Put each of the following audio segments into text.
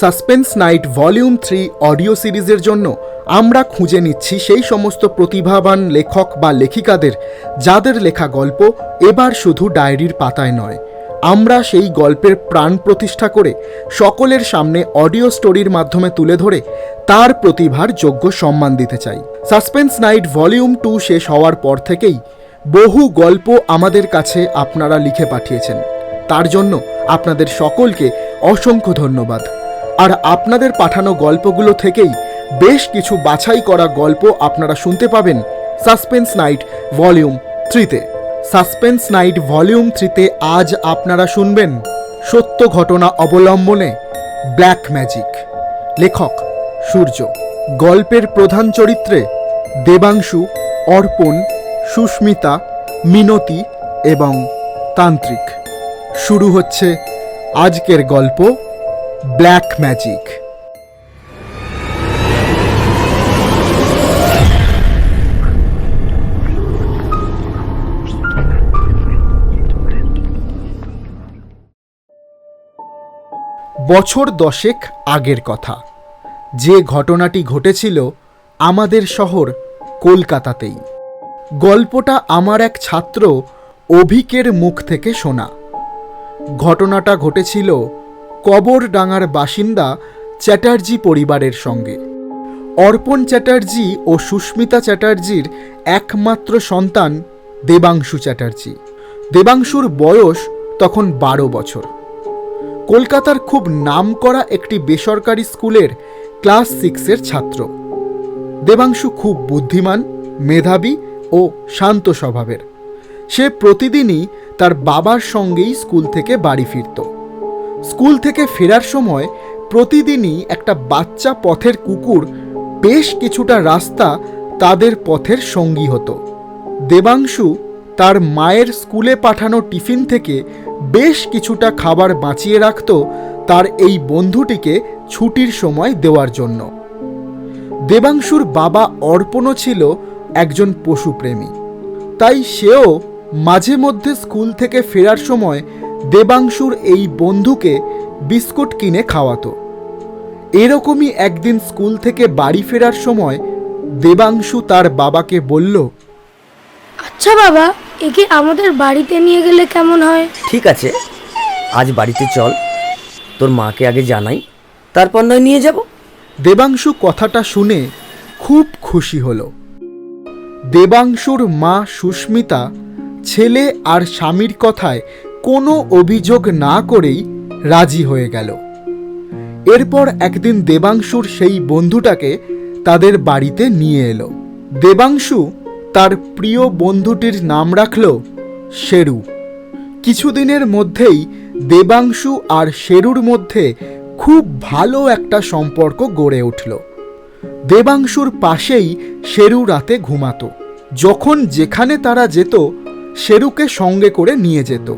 Suspense night volume three audio সিরিজের জন্য আমরা খুঁজে নিচ্ছি সেই সমস্ত প্রতিভাবান লেখক বা লেখিকাদের, যাদের লেখা গল্প এবার শুধু ডায়েরির পাতায় নয়। আমরা সেই গল্পের প্রাণ প্রতিষ্ঠা করে সকলের সামনে অডিও স্টোরির মাধ্যমে তুলে ধরে তার প্রতিভার যোগ্য সম্মান দিতে চাই। সাসপেন্স নাইট ভলিউম টু শেষ হওয়ার পর থেকেই বহু গল্প আমাদের কাছে আপনারা লিখে পাঠিয়েছেন। তার জন্য আপনাদের সকলকে অসংখ্য ধন্যবাদ। আর আপনাদের পাঠানো গল্পগুলো থেকেই বেশ কিছু বাছাই করা গল্প আপনারা শুনতে পাবেন সাসপেন্স নাইট ভলিউম থ্রিতে। সাসপেন্স নাইট ভলিউম থ্রিতে আজ আপনারা শুনবেন সত্য ঘটনা অবলম্বনে ব্ল্যাক ম্যাজিক। লেখক সূর্য। গল্পের প্রধান চরিত্রে দেবাংশু, অর্পণ, সুস্মিতা, মিনতি এবং তান্ত্রিক। শুরু হচ্ছে আজকের গল্প ব্ল্যাক ম্যাজিক। বছর দশেক আগের কথা। যে ঘটনাটি ঘটেছিল আমাদের শহর কলকাতাতেই। গল্পটা আমার এক ছাত্র অভিকের মুখ থেকে শোনা। ঘটনাটা ঘটেছিল কবরডাঙ্গার বাসিন্দা চ্যাটার্জি পরিবারের সঙ্গে। অর্পণ চ্যাটার্জি ও সুস্মিতা চ্যাটার্জির একমাত্র সন্তান দেবাংশু চ্যাটার্জি। দেবাংশুর বয়স তখন বারো বছর। কলকাতার খুব নামকরা একটি বেসরকারি স্কুলের ক্লাস সিক্সের ছাত্র। দেবাংশু খুব বুদ্ধিমান, মেধাবী ও শান্ত স্বভাবের। সে প্রতিদিনই তার বাবার সঙ্গেই স্কুল থেকে বাড়ি ফিরত। স্কুল থেকে ফেরার সময় প্রতিদিনই একটা বাচ্চা পথের কুকুর বেশ কিছুটা রাস্তা তাদের পথের সঙ্গী হতো। দেবাংশু তার মায়ের স্কুলে পাঠানো টিফিন থেকে বেশ কিছুটা খাবার বাঁচিয়ে রাখত তার এই বন্ধুটিকে ছুটির সময় দেওয়ার জন্য। দেবাংশুর বাবা অর্পণও ছিল একজন পশুপ্রেমী। তাই সেও মাঝে মধ্যে স্কুল থেকে ফেরার সময় দেবাংশুর এই বন্ধুকে বিস্কুট কিনে খাওয়াতো। এরকমই একদিন স্কুল থেকে বাড়ি ফেরার সময় দেবাংশু তার বাবাকে বলল আচ্ছা বাবা একে আমাদের বাড়িতে নিয়ে গেলে কেমন হয়? ঠিক আছে আজ বাড়িতে চল তোর মাকে আগে জানাই তারপর নয় নিয়ে যাব। দেবাংশু কথাটা শুনে খুব খুশি হল। দেবাংশুর মা সুস্মিতা ছেলে আর স্বামীর কথায় কোনো অভিযোগ না করেই রাজি হয়ে গেল। এরপর একদিন দেবাংশুর সেই বন্ধুটাকে তাদের বাড়িতে নিয়ে এলো। দেবাংশু তার প্রিয় বন্ধুটির নাম রাখল শেরু। কিছুদিনের মধ্যেই দেবাংশু আর শেরুর মধ্যে খুব ভালো একটা সম্পর্ক গড়ে উঠল। দেবাংশুর পাশেই শেরু রাতে ঘুমাতো। যখন যেখানে তারা যেত, শেরুকে সঙ্গে করে নিয়ে যেত।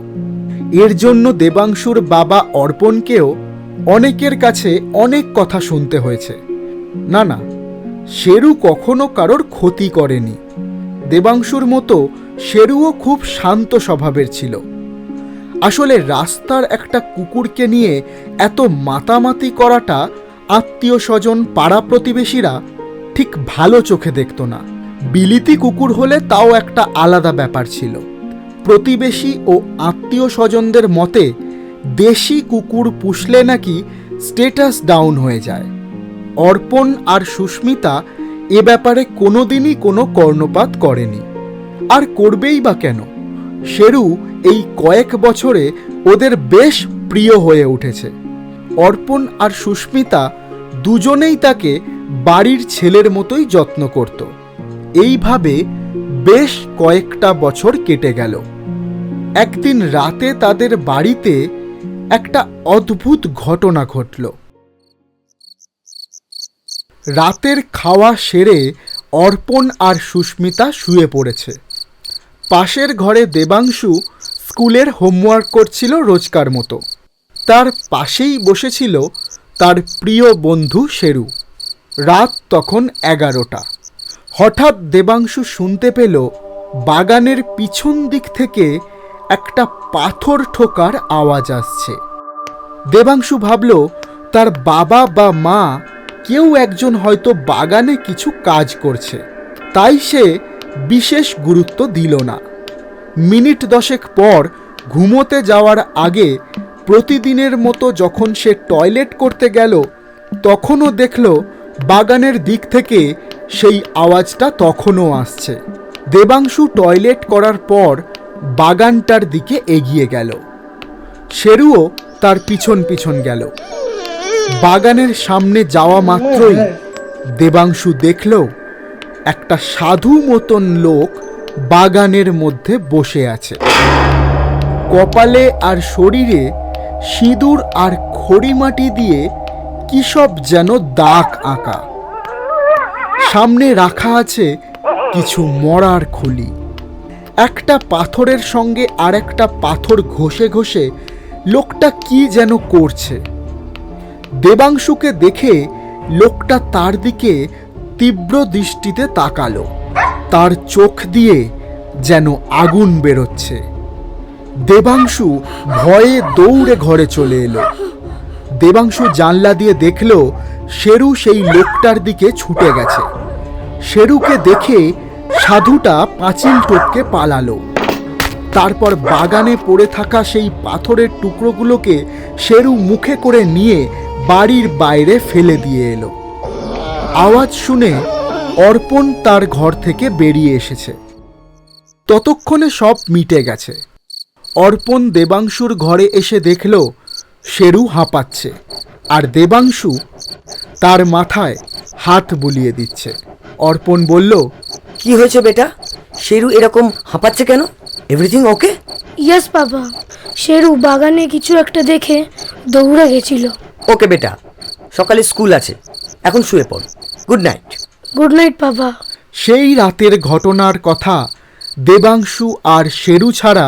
এর জন্য দেবাংশুর বাবা অর্পণকেও অনেকের কাছে অনেক কথা শুনতে হয়েছে। না না, শেরু কখনো কারোর ক্ষতি করেনি। দেবাংশুর মতো শেরুও খুব শান্ত স্বভাবের ছিল। আসলে রাস্তার একটা কুকুরকে নিয়ে এত মাতামাতি করাটা আত্মীয় স্বজন পাড়া প্রতিবেশীরা ঠিক ভালো চোখে দেখত না। বিলিতি কুকুর হলে তাও একটা আলাদা ব্যাপার ছিল। প্রতিবেশী ও আত্মীয় স্বজনদের মতে, দেশি কুকুর পুষলে নাকি স্টেটাস ডাউন হয়ে যায়। অর্পণ আর সুস্মিতা এ ব্যাপারে কোনোদিনই কোনো কর্ণপাত করেনি। আর করবেই বা কেন? শেরু এই কয়েক বছরে ওদের বেশ প্রিয় হয়ে উঠেছে। অর্পণ আর সুস্মিতা দুজনেই তাকে বাড়ির ছেলের মতোই যত্ন করত। এইভাবে বেশ কয়েকটা বছর কেটে গেল। একদিন রাতে তাদের বাড়িতে একটা অদ্ভুত ঘটনা ঘটল। রাতের খাওয়া সেরে অর্পণ আর সুস্মিতা শুয়ে পড়েছে। পাশের ঘরে দেবাংশু স্কুলের হোমওয়ার্ক করছিল রোজকার মতো। তার পাশেই বসেছিল তার প্রিয় বন্ধু শেরু। রাত তখন এগারোটা। হঠাৎ দেবাংশু শুনতে পেল বাগানের পিছন দিক থেকে একটা পাথর ঠোকার আওয়াজ আসছে। দেবাংশু ভাবল, তার বাবা বা মা কেউ একজন হয়তো বাগানে কিছু কাজ করছে। তাই সে বিশেষ গুরুত্ব দিল না। মিনিট দশেক পর ঘুমোতে যাওয়ার আগে প্রতিদিনের মতো যখন সে টয়লেট করতে গেল, তখনও দেখল বাগানের দিক থেকে সেই আওয়াজটা তখনও আসছে। দেবাংশু টয়লেট করার পর বাগানটার দিকে এগিয়ে গেল। শেরুও তার পিছন পিছন গেল। বাগানের সামনে যাওয়া মাত্রই দেবাংশু দেখল, একটা সাধু মতন লোক বাগানের মধ্যে বসে আছে। কপালে আর শরীরে সিঁদুর আর খড়িমাটি দিয়ে কি সব যেন দাগ আঁকা। সামনে রাখা আছে কিছু মরার খুলি। একটা পাথরের সঙ্গে আর একটা পাথর ঘষে ঘষে লোকটা কি যেন করছে। দেবাংশুকে দেখে লোকটা তার দিকে তীব্র দৃষ্টিতে তাকালো। তার চোখ দিয়ে যেন আগুন বেরোচ্ছে। দেবাংশু ভয়ে দৌড়ে ঘরে চলে এলো। দেবাংশু জানলা দিয়ে দেখল, শেরু সেই লোকটার দিকে ছুটে গেছে। শেরুকে দেখে সাধুটা পাঁচিল টপকে পালালো। তারপর বাগানে পড়ে থাকা সেই পাথরের টুকরোগুলোকে শেরু মুখে করে নিয়ে বাড়ির বাইরে ফেলে দিয়ে এলো। আওয়াজ শুনে অর্পণ তার ঘর থেকে বেরিয়ে এসেছে। ততক্ষণে সব মিটে গেছে। অর্পণ দেবাংশুর ঘরে এসে দেখল শেরু হাঁপাচ্ছে আর দেবাংশু তার মাথায় হাত বুলিয়ে দিচ্ছে। অর্পণ বলল কি হয়েছে বেটা? শেরু এরকম হাঁপাচ্ছে কেন? এভরিথিং ওকে ইয়েস বাবা। শেরু বাগানে কিছু একটা দেখে দৌড়ে গেছিল। ওকে বেটা। সকালে স্কুল আছে। এখন শুয়ে পড়। গুড নাইট গুড নাইট বাবা। সেই রাতের ঘটনার কথা দেবাংশু আর শেরু ছাড়া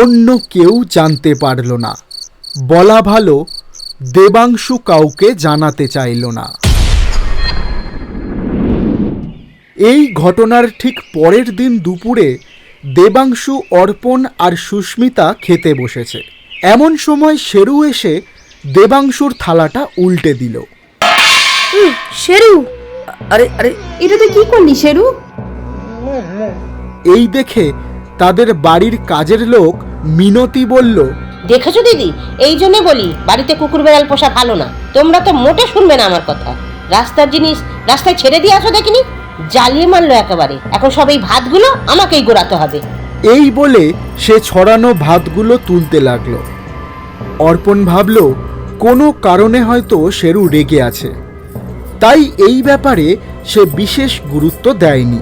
অন্য কেউ জানতে পারল না। বলা ভালো দেবাংশু কাউকে জানাতে চাইল না। এই ঘটনার ঠিক পরের দিন দুপুরে দেবাংশু অর্পণ আর সুস্মিতা খেতে বসেছে। এমন সময় শেরু এসে দেবাংশুর থালাটা উল্টে দিল। শেরু! আরে আরে! এটা তুই কি করলি শেরু? এই দেখে তাদের বাড়ির কাজের লোক মিনতি বলল দেখেছ দিদি? এই জন্য বলি বাড়িতে কুকুর বেড়াল পোষা ভালো না। তোমরা তো মোটে শুনবে না আমার কথা। রাস্তার জিনিস রাস্তায় ছেড়ে দিয়ে আসো দেখিনি? জ্বালিয়ে মারলো একেবারে। এখন সব এই ভাতগুলো আমাকেই গোড়াতে হবে। এই বলে সে ছড়ানো ভাতগুলো তুলতে লাগল। অর্পণ ভাবল, কোনো কারণে হয়তো শেরু রেগে আছে। তাই এই ব্যাপারে সে বিশেষ গুরুত্ব দেয়নি।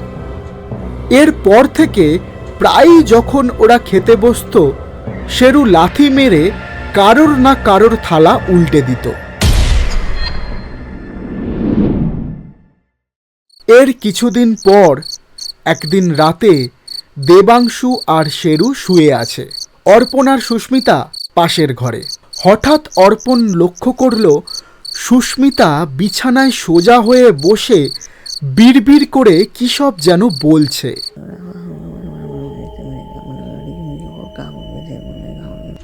এরপর থেকে প্রায়ই যখন ওরা খেতে বসতো শেরু লাথি মেরে কারোর না কারোর থালা উল্টে দিত। এর কিছুদিন পর একদিন রাতে দেবাংশু আর শেরু শুয়ে আছে। অর্পণ আর সুস্মিতা পাশের ঘরে। হঠাৎ অর্পণ লক্ষ্য করল, সুস্মিতা বিছানায় সোজা হয়ে বসে বিড়বিড় করে কী সব যেন বলছে।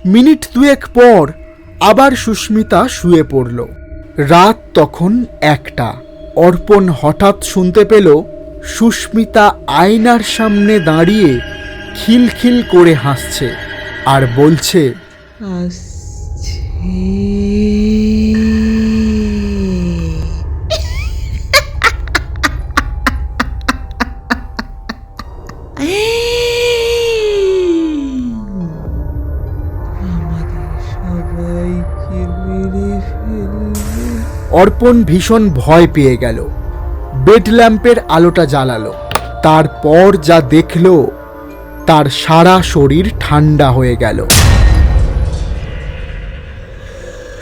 মিনিট দুয়েক পর আবার সুস্মিতা শুয়ে পড়ল। রাত তখন একটা। অর্পণ হঠাৎ শুনতে পেল সুস্মিতা আয়নার সামনে দাঁড়িয়ে খিলখিল করে হাসছে আর বলছে অর্পণ ভীষণ ভয় পেয়ে গেল। বেড ল্যাম্পের আলোটা জ্বালালো। তারপর যা দেখল, তার সারা শরীর ঠান্ডা হয়ে গেল।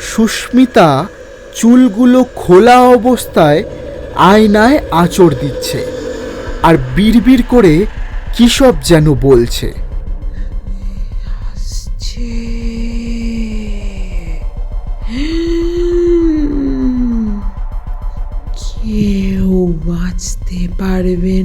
সুস্মিতা চুলগুলো খোলা অবস্থায় আয়নায় আঁচড় দিচ্ছে আর বিড়বিড় করে কী সব যেন বলছে। বাঁচতে পারবে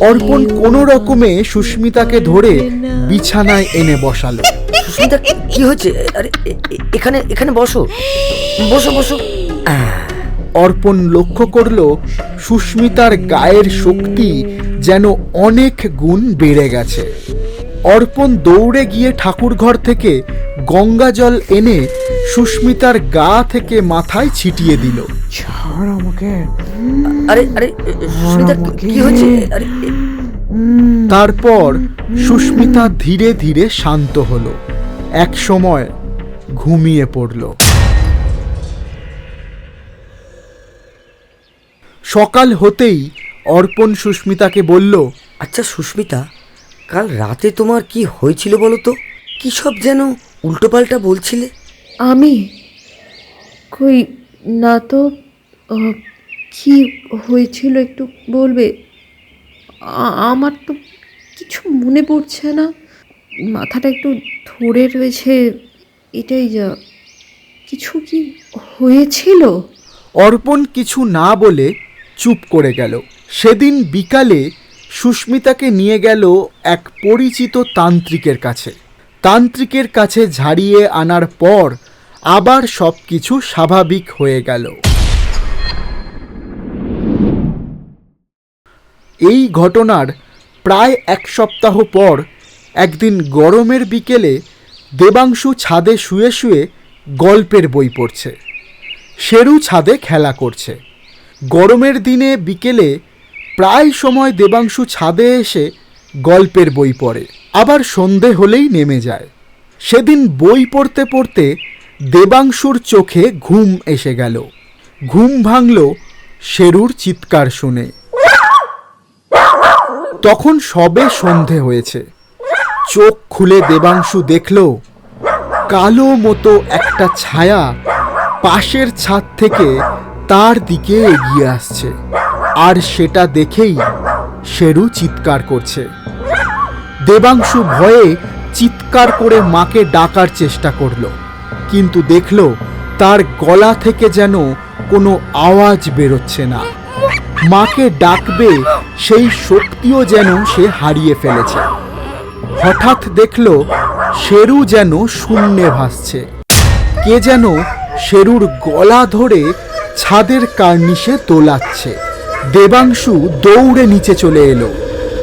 অর্পণ কোনো রকমে সুস্মিতাকে ধরে বিছানায় এনে বসালো। সুস্মিতা কি হয়েছে? আরে এখানে এখানে বসো। বসো বসো। অর্পণ লক্ষ্য করল সুস্মিতার গায়ের শক্তি যেন অনেক গুণ বেড়ে গেছে। অর্পণ দৌড়ে গিয়ে ঠাকুরঘর থেকে গঙ্গা জল এনে সুস্মিতার গা থেকে মাথায় ছিটিয়ে দিল। ছাড় আমাকে। আরে আরে সুস্মিতা কি হয়েছে আরে তারপর সুস্মিতা ধীরে ধীরে শান্ত হলো। এক সময় ঘুমিয়ে পড়ল। সকাল হতেই অর্পণ সুস্মিতাকে বলল আচ্ছা সুস্মিতা কাল রাতে তোমার কি হয়েছিল বলো তো? কি সব যেন উল্টোপাল্টা বলছিলে? আমি? কই, না তো কি হয়েছিল একটু বলবে? আমার তো কিছু মনে পড়ছে না। মাথাটা একটু ধরে রয়েছে, এটাই যা। কিছু কি হয়েছিল? অর্পণ কিছু না বলে চুপ করে গেল। সেদিন বিকালে সুস্মিতাকে নিয়ে গেল এক পরিচিত তান্ত্রিকের কাছে। তান্ত্রিকের কাছে ঝাড়িয়ে আনার পর আবার সব কিছু স্বাভাবিক হয়ে গেল। এই ঘটনার প্রায় এক সপ্তাহ পর একদিন গরমের বিকেলে দেবাংশু ছাদে শুয়ে শুয়ে গল্পের বই পড়ছে। শেরু ছাদে খেলা করছে। গরমের দিনে বিকেলে প্রায় সময় দেবাংশু ছাদে এসে গল্পের বই পড়ে। আবার সন্ধে হলেই নেমে যায়। সেদিন বই পড়তে পড়তে দেবাংশুর চোখে ঘুম এসে গেল। ঘুম ভাঙল শেরুর চিৎকার শুনে। তখন সবে সন্ধে হয়েছে। চোখ খুলে দেবাংশু দেখল, কালো মতো একটা ছায়া পাশের ছাদ থেকে তার দিকে এগিয়ে আসছে। আর সেটা দেখেই শেরু চিৎকার করছে। দেবাংশু ভয়ে চিৎকার করে মাকে ডাকার চেষ্টা করল। কিন্তু দেখল তার গলা থেকে যেন কোনো আওয়াজ বেরোচ্ছে না। মাকে ডাকবে সেই শক্তিও যেন সে হারিয়ে ফেলেছে। হঠাৎ দেখল শেরু যেন শূন্যে ভাসছে। কে যেন শেরুর গলা ধরে ছাদের কার্নিশে তোলাচ্ছে। দেবাংশু দৌড়ে নিচে চলে এলো।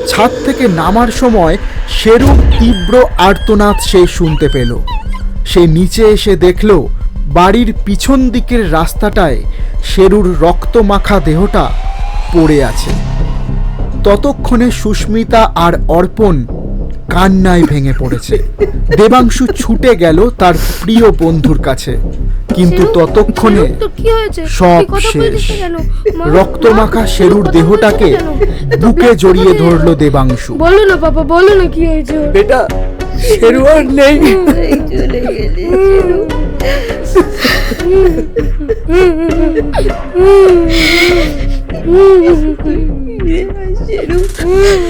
ছাদ থেকে নামার সময় শেরুর তীব্র আর্তনাদ সে শুনতে পেল। সে নিচে এসে দেখল বাড়ির পিছন দিকের রাস্তাটায় শেরুর রক্তমাখা দেহটা পড়ে আছে। ততক্ষণে সুস্মিতা আর অর্পণ কান্নায় ভেঙে পড়েছে। দেবাংশু ছুটে গেল তার প্রিয় বন্ধুর কাছে। কিন্তু ততক্ষণে সব শেষ। রক্তমাখা শেরুর দেহটাকে? বুকে জড়িয়ে ধরল দেবাংশু। বলো না বাবা বলো না কি হয়েছে? বেটা শেরু আর নেই।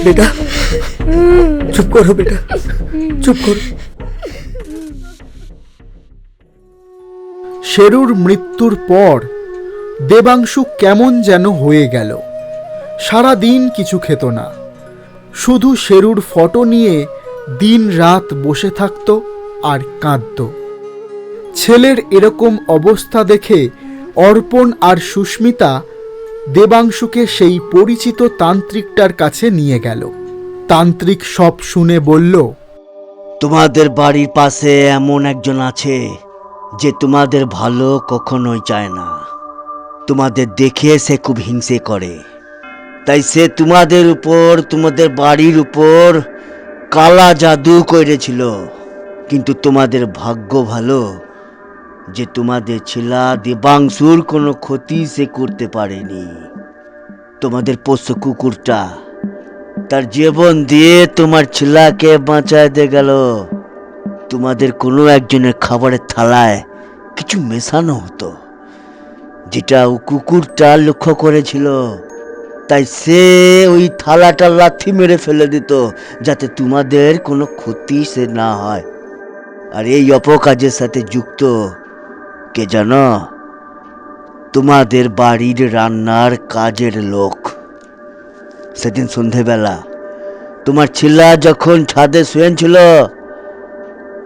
বেটা, চুপ করো বেটা, চুপ করো। শেরুর মৃত্যুর পর দেবাংশু কেমন যেন হয়ে গেল। সারা দিন কিছু খেত না। শুধু শেরুর ফটো নিয়ে দিন রাত বসে থাকতো আর কাঁদত। ছেলের এরকম অবস্থা দেখে অর্পণ আর সুস্মিতা দেবাংশুকে সেই পরিচিত তান্ত্রিকটার কাছে নিয়ে গেল। তান্ত্রিক সব শুনে বলল, তোমাদের বাড়ির পাশে এমন একজন আছে যে তোমাদের ভালো কখনোই চায় না। তোমাদের দেখে সে খুব হিংসে করে। তাই সে তোমাদের উপর, তোমাদের বাড়ির উপর কালা জাদু করেছিল কিন্তু তোমাদের ভাগ্য ভালো যে তোমাদের ছেলা দেবাংশুর কোনো ক্ষতি সে করতে পারেনি। তোমাদের পোষ্য কুকুরটা, তার জীবন দিয়ে তোমার ছেলাকে বাঁচাইতে গেল। তোমাদের কোনো একজনের খাবারের থালায় কিছু মেশানো হতো, যেটা ও কুকুরটা লক্ষ্য করেছিল। তাই সে ওই থালাটা লাথি মেরে ফেলে দিত, যাতে তোমাদের কোনো ক্ষতি সে না হয়। আর এই অপকাজের সাথে যুক্ত, কে জানো? তোমাদের বাড়ির রান্নার কাজের লোক। সেদিন সন্ধেবেলা, তোমার ছেলা যখন ছাদে শুয়েছিল,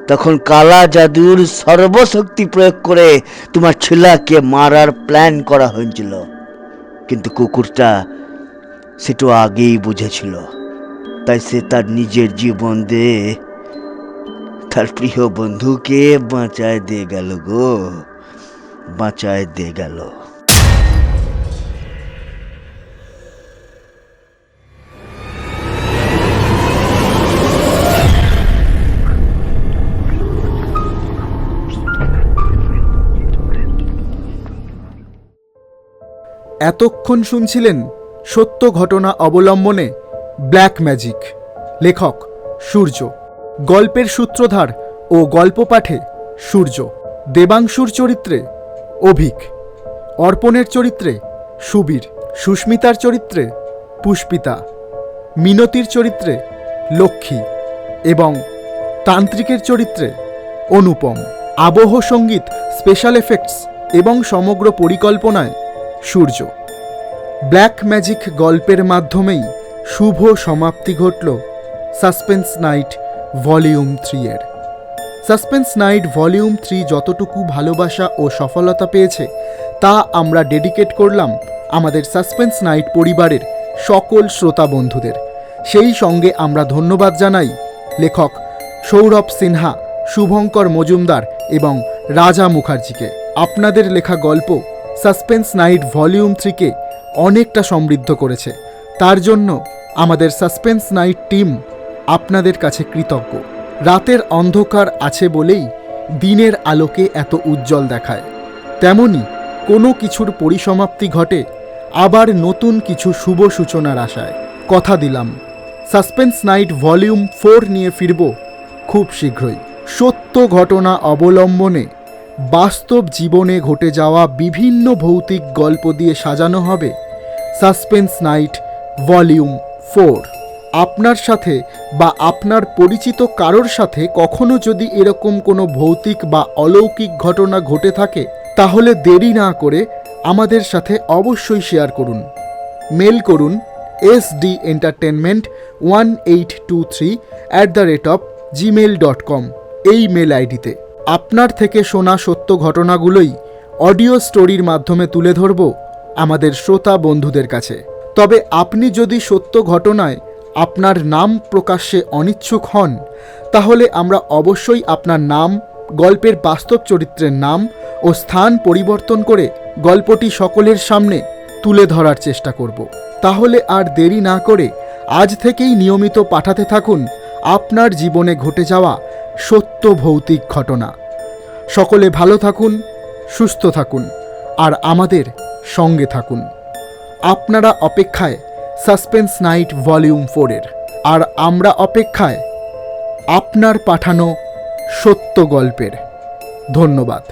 তখন কালা জাদুর সর্বশক্তি প্রয়োগ করে তোমার ছেলাকে মারার প্ল্যান করা হয়েছিল। কিন্তু কুকুরটা সেটা আগেই বুঝেছিল। তাই সে তার নিজের জীবন দিয়ে তার প্রিয় বন্ধুকে বাঁচায় দিয়ে গেল গো। বাঁচায় দিয়ে গেল। এতক্ষণ শুনছিলেন সত্য ঘটনা অবলম্বনে ব্ল্যাক ম্যাজিক, লেখক সূর্য। গল্পের সূত্রধার ও গল্প পাঠে সূর্য। দেবাংশুর চরিত্রে অভিক। অর্পণের চরিত্রে সুবীর। সুস্মিতার চরিত্রে পুষ্পিতা। মিনতির চরিত্রে লক্ষ্মী। এবং তান্ত্রিকের চরিত্রে অনুপম। আবহ সংগীত স্পেশাল এফেক্টস এবং সমগ্র পরিকল্পনায় সূর্য। ব্ল্যাক ম্যাজিক গল্পের মাধ্যমেই শুভ সমাপ্তি ঘটল সাসপেন্স নাইট ভলিউম থ্রি এর সাসপেন্স নাইট ভলিউম থ্রি যতটুকু ভালোবাসা ও সফলতা পেয়েছে, তা আমরা ডেডিকেট করলাম আমাদের সাসপেন্স নাইট পরিবারের সকল শ্রোতা বন্ধুদের। সেই সঙ্গে আমরা ধন্যবাদ জানাই লেখক সৌরভ সিনহা, শুভঙ্কর মজুমদার এবং রাজা মুখার্জিকে। আপনাদের লেখা গল্প সাসপেন্স নাইট ভলিউম থ্রিকে অনেকটা সমৃদ্ধ করেছে। তার জন্য আমাদের সাসপেন্স নাইট টিম আপনাদের কাছে কৃতজ্ঞ। রাতের অন্ধকার আছে বলেই দিনের আলোকে এত উজ্জ্বল দেখায়। তেমনি কোনো কিছুর পরিসমাপ্তি ঘটে আবার নতুন কিছু শুভ সূচনার আশায়। কথা দিলাম, সাসপেন্স নাইট ভলিউম ফোর নিয়ে ফিরব খুব শীঘ্রই। সত্য ঘটনা অবলম্বনে বাস্তব জীবনে ঘটে যাওয়া বিভিন্ন ভৌতিক গল্প দিয়ে সাজানো হবে সাসপেন্স নাইট ভলিউম ফোর। আপনার সাথে বা আপনার পরিচিত কারোর সাথে কখনো যদি এরকম কোনো ভৌতিক বা অলৌকিক ঘটনা ঘটে থাকে, তাহলে দেরি না করে আমাদের সাথে অবশ্যই শেয়ার করুন। মেল করুন S D entertainment one eight two three at the rate of Gmail dot com এই মেল আইডিতে। আপনার থেকে শোনা সত্য ঘটনাগুলোই অডিও স্টোরির মাধ্যমে তুলে ধরব আমাদের শ্রোতা বন্ধুদের কাছে। তবে আপনি যদি সত্য ঘটনায় আপনার নাম প্রকাশ্যে অনিচ্ছুক হন, তাহলে আমরা অবশ্যই আপনার নাম, গল্পের বাস্তব চরিত্রের নাম ও স্থান পরিবর্তন করে গল্পটি সকলের সামনে তুলে ধরার চেষ্টা করব। তাহলে আর দেরি না করে আজ থেকেই নিয়মিত পাঠাতে থাকুন আপনার জীবনে ঘটে যাওয়া সত্য ভৌতিক ঘটনা। সকলে ভালো থাকুন, সুস্থ থাকুন, আর আমাদের সঙ্গে থাকুন। আপনারা অপেক্ষায় সাসপেন্স নাইট ভলিউম ফোরের, আর আমরা অপেক্ষায় আপনার পাঠানো সত্য গল্পের। ধন্যবাদ।